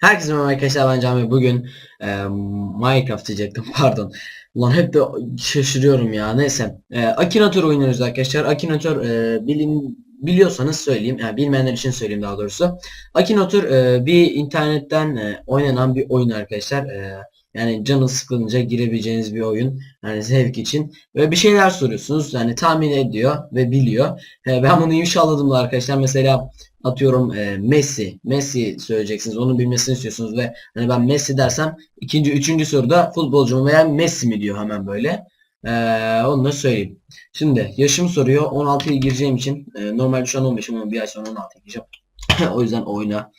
Herkese merhaba arkadaşlar ben Can bugün e, Minecraft diyecektim pardon. Ulan hep de şaşırıyorum ya neyse. E, Akinator oynuyoruz arkadaşlar. Akinator e, bilin, biliyorsanız söyleyeyim. Yani bilmeyenler için söyleyeyim daha doğrusu. Akinator e, bir internetten e, oynanan bir oyun arkadaşlar. E, yani canı sıkılınca girebileceğiniz bir oyun. Yani zevk için. Ve bir şeyler soruyorsunuz. Yani tahmin ediyor ve biliyor. E, ben bunu inşalladım da arkadaşlar. Mesela atıyorum e, Messi. Messi söyleyeceksiniz. Onun bilmesini istiyorsunuz ve hani ben Messi dersem ikinci, üçüncü soruda futbolcu mu veya Messi mi diyor hemen böyle. E, onu da söyleyeyim. Şimdi yaşım soruyor. 16'ya gireceğim için e, normalde şu an 15'im ama bir ay sonra 16'ya gireceğim. o yüzden oyna.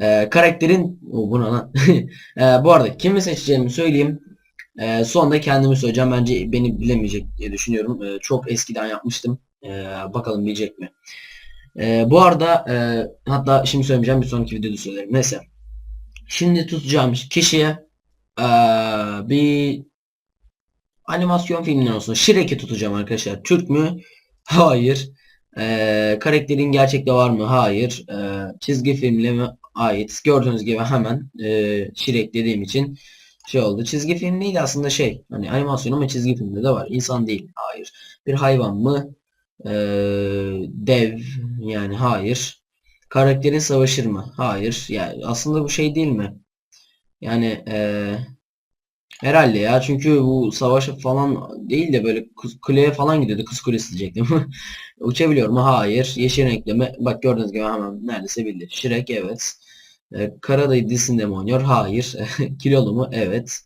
E, karakterin o buna lan. e, bu arada kimi seçeceğimi söyleyeyim. E, sonunda kendimi söyleyeceğim. Bence beni bilemeyecek diye düşünüyorum. E, çok eskiden yapmıştım. E, bakalım bilecek mi? Ee, bu arada e, hatta şimdi söylemeyeceğim bir sonraki videoda söylerim. Neyse. Şimdi tutacağım kişiye e, bir animasyon filminden olsun. Shrek'i tutacağım arkadaşlar. Türk mü? Hayır. E, karakterin gerçekte var mı? Hayır. E, çizgi filmle mi? Ait. Gördüğünüz gibi hemen e, Shrek dediğim için şey oldu. Çizgi film değil aslında şey. Hani animasyon ama çizgi filmde de var. İnsan değil. Hayır. Bir hayvan mı? Ee, dev yani hayır. Karakterin savaşır mı? Hayır. Yani aslında bu şey değil mi? Yani ee, herhalde ya çünkü bu savaş falan değil de böyle kuleye falan gidiyordu. Kız kulesi diyecektim. Uçabiliyor mu? Hayır. Yeşil renkli mi? Bak gördüğünüz gibi hemen neredeyse bildi. Shrek evet. Ee, Karadayı dizisinde oynuyor? Hayır. Kilolu mu? Evet.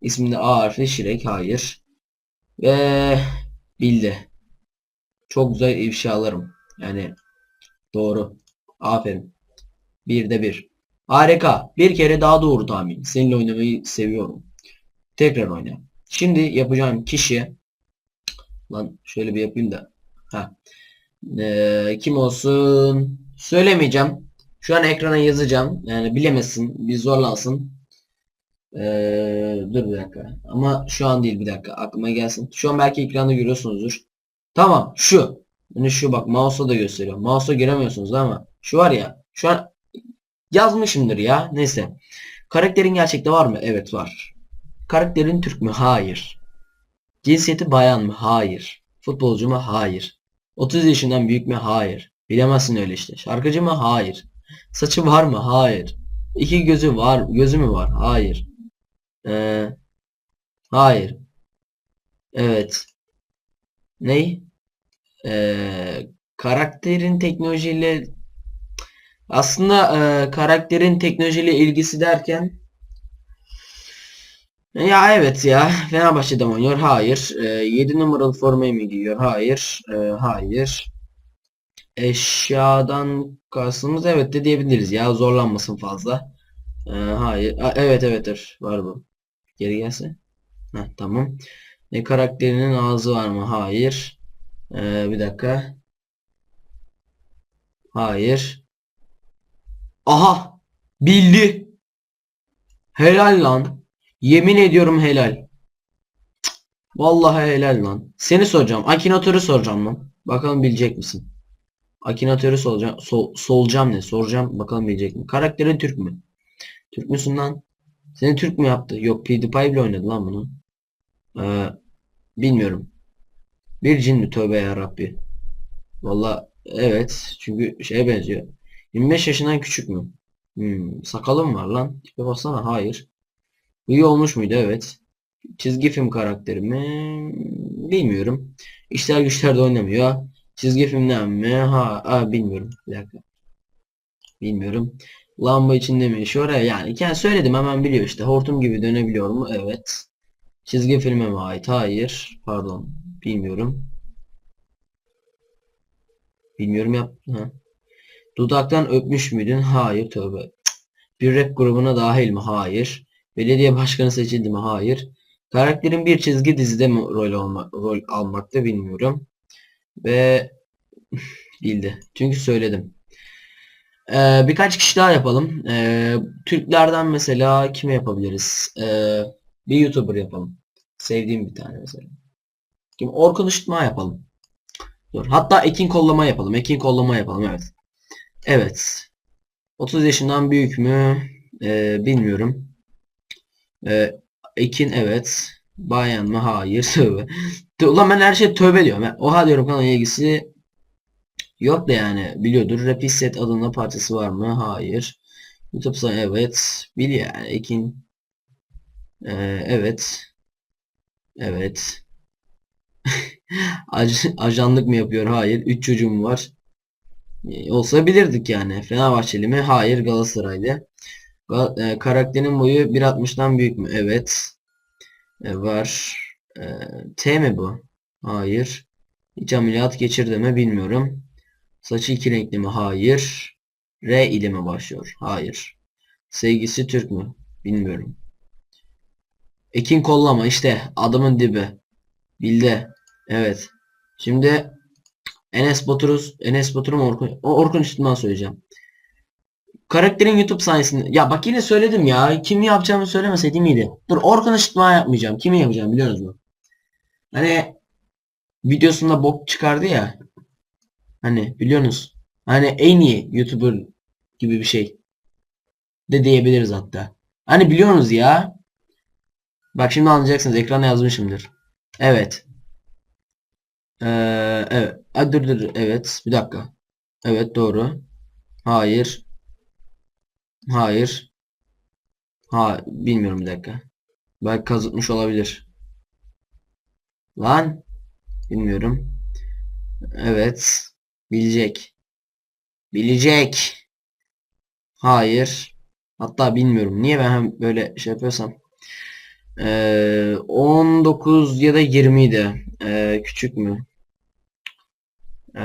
İsminde A harfi Shrek. Hayır. Ve bildi. Çok güzel ifşalarım. Yani doğru. Aferin. Bir de bir. Harika. Bir kere daha doğru tahmin. Seninle oynamayı seviyorum. Tekrar oyna. Şimdi yapacağım kişi lan şöyle bir yapayım da. Ha. Ee, kim olsun? Söylemeyeceğim. Şu an ekrana yazacağım. Yani bilemesin. Bir zorlansın. Ee, dur bir dakika. Ama şu an değil bir dakika. Aklıma gelsin. Şu an belki ekranda görüyorsunuzdur. Tamam şu. Yani şu bak mouse'a da gösteriyor. Mouse'a giremiyorsunuz ama şu var ya. Şu an yazmışımdır ya. Neyse. Karakterin gerçekte var mı? Evet var. Karakterin Türk mü? Hayır. Cinsiyeti bayan mı? Hayır. Futbolcu mu? Hayır. 30 yaşından büyük mü? Hayır. Bilemezsin öyle işte. Şarkıcı mı? Hayır. Saçı var mı? Hayır. İki gözü var. Gözü mü var? Hayır. Ee, hayır. Evet. Ney? Ee, karakterin teknolojiyle aslında e, karakterin teknolojiyle ilgisi derken ya evet ya Fenerbahçe'de oynuyor? Hayır. E, 7 numaralı formayı mı giyiyor? Hayır. E, hayır. Eşyadan kastımız evet de diyebiliriz ya zorlanmasın fazla. E, hayır. A, evet evettir. Var bu. Geri gelse. Heh, tamam. E, karakterinin ağzı var mı? Hayır. Ee, bir dakika. Hayır. Aha! Bildi. Helal lan. Yemin ediyorum helal. Cık, Vallahi helal lan. Seni soracağım. Akinatörü soracağım lan. Bakalım bilecek misin? Akinatörü soracağım. Sol, solacağım ne? Soracağım. Bakalım bilecek mi? Karakterin Türk mü? Türk müsün lan? Seni Türk mü yaptı? Yok PewDiePie bile oynadı lan bunu. Ee, bilmiyorum. Bir cin mi? Tövbe ya Rabbi. Valla evet. Çünkü şeye benziyor. 25 yaşından küçük mü? Hmm, sakalım var lan. Tipe baksana. Hayır. İyi olmuş muydu? Evet. Çizgi film karakteri mi? Bilmiyorum. İşler güçlerde oynamıyor. Çizgi filmden mi? Ha, ha bilmiyorum. Bir dakika. Bilmiyorum. Lamba içinde mi yaşıyor? Yani kendi söyledim hemen biliyor işte. Hortum gibi dönebiliyor mu? Evet. Çizgi filme mi ait? Hayır. Pardon. Bilmiyorum. Bilmiyorum yap. Ha. Dudaktan öpmüş müydün? Hayır tövbe. Bir rap grubuna dahil mi? Hayır. Belediye başkanı seçildi mi? Hayır. Karakterin bir çizgi dizide mi rol, olma, rol almakta bilmiyorum. Ve bildi. Çünkü söyledim. Ee, birkaç kişi daha yapalım. Ee, Türklerden mesela kime yapabiliriz? Ee, bir YouTuber yapalım. Sevdiğim bir tane mesela. Kim Orkun Işıtma yapalım. Dur. Hatta Ekin kollama yapalım. Ekin kollama yapalım evet. Evet. 30 yaşından büyük mü? Ee, bilmiyorum. Ee, Ekin evet. Bayan mı? Hayır. Tövbe. Tö- Ulan ben her şey tövbe diyorum. Ben, oha diyorum kanalın ilgisi yok da yani biliyordur. Rapid Set adında partisi var mı? Hayır. YouTube sayı evet. Biliyor yani. Ekin ee, evet. Evet. Aj- ajanlık mı yapıyor? Hayır. 3 çocuğum var. Ee, olsa bilirdik yani. Fenerbahçeli mi? Hayır. Galatasaraylı. Ga- e, karakterin boyu 1.60'dan büyük mü? Evet. E, var. E, T mi bu? Hayır. Hiç ameliyat geçirdi mi? Bilmiyorum. Saçı iki renkli mi? Hayır. R ile mi başlıyor? Hayır. Sevgisi Türk mü? Bilmiyorum. Ekin kollama işte adamın dibi. Bildi. Evet. Şimdi Enes Batur'uz. Enes Batur'um Orkun. O Orkun üstünden söyleyeceğim. Karakterin YouTube sayesinde. Ya bak yine söyledim ya. Kimi yapacağımı söylemeseydim iyiydi. Dur Orkun Işıtma yapmayacağım. Kimi yapacağım biliyorsunuz mu? Hani videosunda bok çıkardı ya. Hani biliyorsunuz. Hani en iyi YouTuber gibi bir şey. De diyebiliriz hatta. Hani biliyorsunuz ya. Bak şimdi anlayacaksınız. Ekrana yazmışımdır. Evet. Ee, evet. Dur dur. Evet. Bir dakika. Evet doğru. Hayır. Hayır. Ha bilmiyorum bir dakika. Belki kazıtmış olabilir. Lan. Bilmiyorum. Evet. Bilecek. Bilecek. Hayır. Hatta bilmiyorum. Niye ben böyle şey yapıyorsam. Ee, 19 ya da 20 idi. Ee, küçük mü? Ee,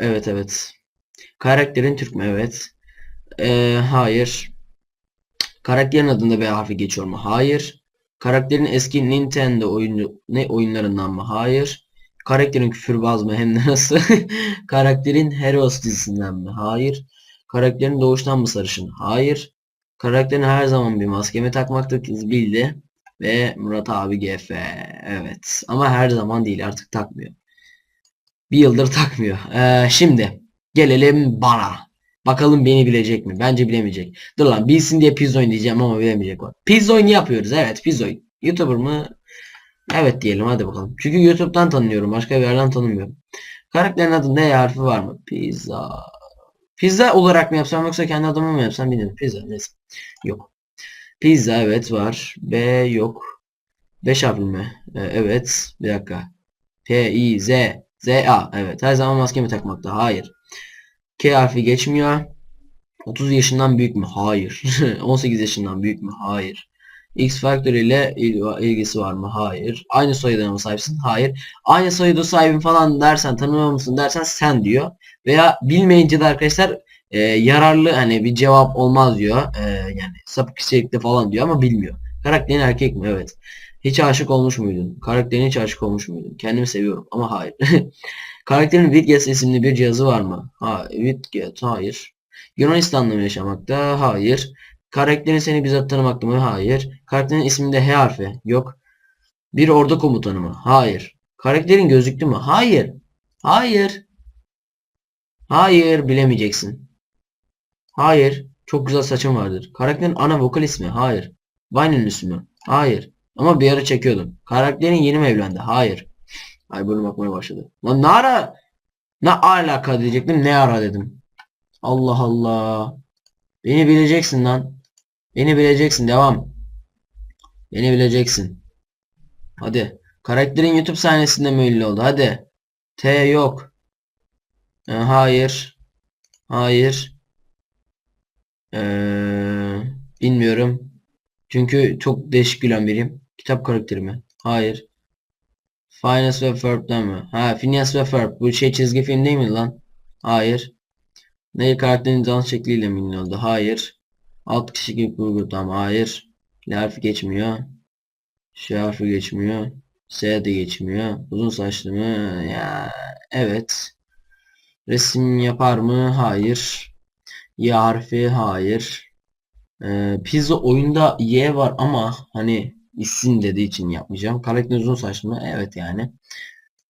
evet evet. Karakterin Türk mü? Evet. Ee, hayır. Karakterin adında B harfi geçiyor mu? Hayır. Karakterin eski Nintendo oyunu ne oyunlarından mı? Hayır. Karakterin küfürbaz mı? Hem de nasıl? Karakterin Heroes dizisinden mi? Hayır. Karakterin doğuştan mı sarışın? Hayır. Karakterin her zaman bir maske mi takmakta bildi. Ve Murat abi GF. Evet. Ama her zaman değil artık takmıyor. Bir yıldır takmıyor. Ee, şimdi gelelim bana. Bakalım beni bilecek mi? Bence bilemeyecek. Dur lan bilsin diye Pizzoin diyeceğim ama bilemeyecek o. Pizzoin yapıyoruz. Evet Pizzoin. YouTuber mı? Evet diyelim hadi bakalım. Çünkü YouTube'dan tanıyorum. Başka bir yerden tanımıyorum. Karakterin adı ne harfi var mı? Pizza. Pizza olarak mı yapsam yoksa kendi adımı mı yapsam bilmiyorum. Pizza neyse. Yok. Pizza evet var. B yok. 5 harfli mi? Ee, evet. Bir dakika. P, I, Z. Z, A. Evet. Her zaman maske mi takmakta? Hayır. K harfi geçmiyor. 30 yaşından büyük mü? Hayır. 18 yaşından büyük mü? Hayır. X Factor ile il- ilgisi var mı? Hayır. Aynı soyadına mı sahipsin? Hayır. Aynı soyadı sahibin falan dersen tanımıyor musun dersen sen diyor. Veya bilmeyince de arkadaşlar e, yararlı hani bir cevap olmaz diyor. E, yani sapık içerikli falan diyor ama bilmiyor. Karakterin erkek mi? Evet. Hiç aşık olmuş muydun? Karakterin hiç aşık olmuş muydun? Kendimi seviyorum ama hayır. Karakterin Widget isimli bir cihazı var mı? Ha, Widget hayır. Yunanistan'da mı yaşamakta? Hayır. Karakterin seni bizzat tanımakta mı? Hayır. Karakterin isminde H harfi? Yok. Bir ordu komutanı mı? Hayır. Karakterin gözlüklü mü? Hayır. Hayır. Hayır bilemeyeceksin. Hayır. Çok güzel saçın vardır. Karakterin ana vokal ismi? Hayır. Vine ünlüsü mü? Hayır. Ama bir ara çekiyordum. Karakterin yeni mi evlendi? Hayır. Ay burnum akmaya başladı. Lan ne ara? Ne alaka diyecektim. Ne ara dedim. Allah Allah. Beni bileceksin lan. Beni bileceksin. Devam. Beni bileceksin. Hadi. Karakterin YouTube sahnesinde mi ünlü oldu? Hadi. T yok. Ee, hayır. Hayır. Ee, bilmiyorum. Çünkü çok değişik gülen biriyim. Kitap karakteri mi? Hayır. Phineas ve Ferb'den mi? Ha, Phineas ve Ferb. Bu şey çizgi film değil mi lan? Hayır. Ne karakterin dans şekliyle mi ünlü oldu? Hayır. Alt kişi kurgu tam hayır. L harfi geçmiyor. Ş harfi geçmiyor. S de geçmiyor. Uzun saçlı mı? Ya evet. Resim yapar mı? Hayır. Y harfi hayır. Ee, pizza oyunda Y var ama hani isim dediği için yapmayacağım. Karakter uzun saçlı mı? Evet yani.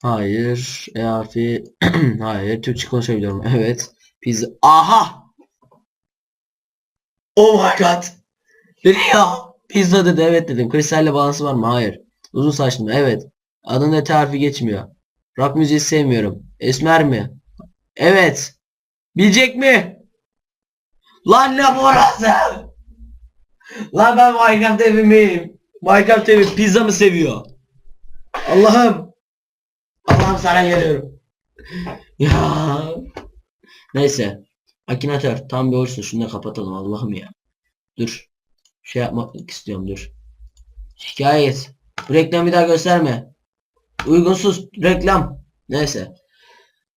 Hayır. E. Hayır. Türkçe konuşabiliyorum. Evet. Pizza. Aha! Oh my god. Dedi ya. Pizza dedi. Evet dedim. Kristalle bağlantısı var mı? Hayır. Uzun saçlı mı? Evet. Adında T harfi geçmiyor. Rock müziği sevmiyorum. Esmer mi? Evet. Bilecek mi? Lan ne burası? Lan ben Minecraft evi miyim? Minecraft evi pizza mı seviyor? Allah'ım. Allah'ım sana geliyorum. ya. Neyse. Akinator tam bir olsun şunu da kapatalım Allah'ım ya. Dur. Şey yapmak istiyorum dur. Şikayet. Bu reklamı bir daha gösterme. Uygunsuz reklam. Neyse.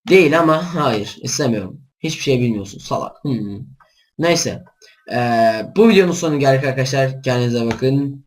Değil ama hayır istemiyorum. Hiçbir şey bilmiyorsun salak. Hmm. Neyse. Ee, bu videonun sonu geldik arkadaşlar. Kendinize bakın.